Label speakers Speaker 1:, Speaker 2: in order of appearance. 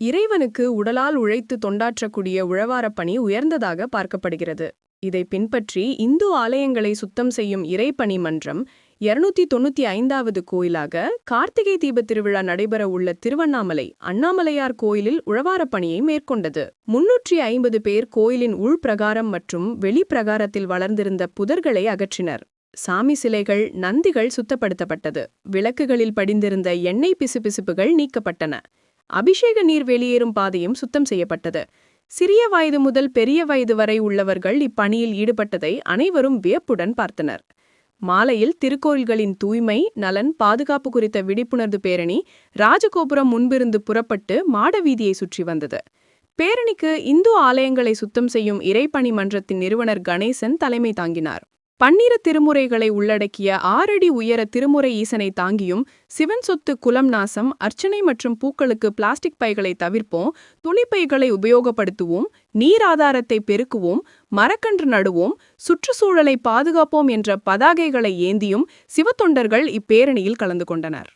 Speaker 1: இறைவனுக்கு உடலால் உழைத்து தொண்டாற்றக்கூடிய உழவாரப் பணி உயர்ந்ததாக பார்க்கப்படுகிறது. இதை பின்பற்றி இந்து ஆலயங்களை சுத்தம் செய்யும் இறைப்பணி மன்றம் இருநூத்தி தொண்ணூத்தி ஐந்தாவது கோயிலாக கார்த்திகை தீபத் திருவிழா நடைபெற உள்ள திருவண்ணாமலை அண்ணாமலையார் கோயிலில் உழவாரப் பணியை மேற்கொண்டது. முன்னூற்றி ஐம்பது பேர் கோயிலின் உள்பிரகாரம் மற்றும் வெளிப்பிரகாரத்தில் வளர்ந்திருந்த புதர்களை அகற்றினர். சாமி சிலைகள் நந்திகள் சுத்தப்படுத்தப்பட்டது. விளக்குகளில் படிந்திருந்த எண்ணெய் பிசுபிசுப்புகள் நீக்கப்பட்டன. அபிஷேக நீர் வெளியேறும் பாதையும் சுத்தம் செய்யப்பட்டது. சிறிய வயது முதல் பெரிய வயது வரை உள்ளவர்கள் இப்பணியில் ஈடுபட்டதை அனைவரும் வியப்புடன் பார்த்தனர். மாலையில் திருக்கோயில்களின் தூய்மை நலன் பாதுகாப்பு குறித்த விழிப்புணர்வு பேரணி ராஜகோபுரம் முன்பிருந்து புறப்பட்டு மாட வீதியை சுற்றி வந்தது. பேரணிக்கு இந்து ஆலயங்களை சுத்தம் செய்யும் இறைப்பணி மன்றத்தின் நிறுவனர் கணேசன் தலைமை தாங்கினார். பன்னிர திருமுறைகளை உள்ளடக்கிய ஆறடி உயர திருமுறை ஈசனை தாங்கியும் சிவன் சொத்து குலம் நாசம் அர்ச்சனை மற்றும் பூக்களுக்கு பிளாஸ்டிக் பைகளை தவிர்ப்போம் துணிப்பைகளை உபயோகப்படுத்துவோம் நீர் ஆதாரத்தை பெருக்குவோம் மரக்கன்று நடுவோம் சுற்றுச்சூழலை பாதுகாப்போம் என்ற பதாகைகளை ஏந்தியும் சிவத்தொண்டர்கள் இப்பேரணியில் கலந்து கொண்டனர்.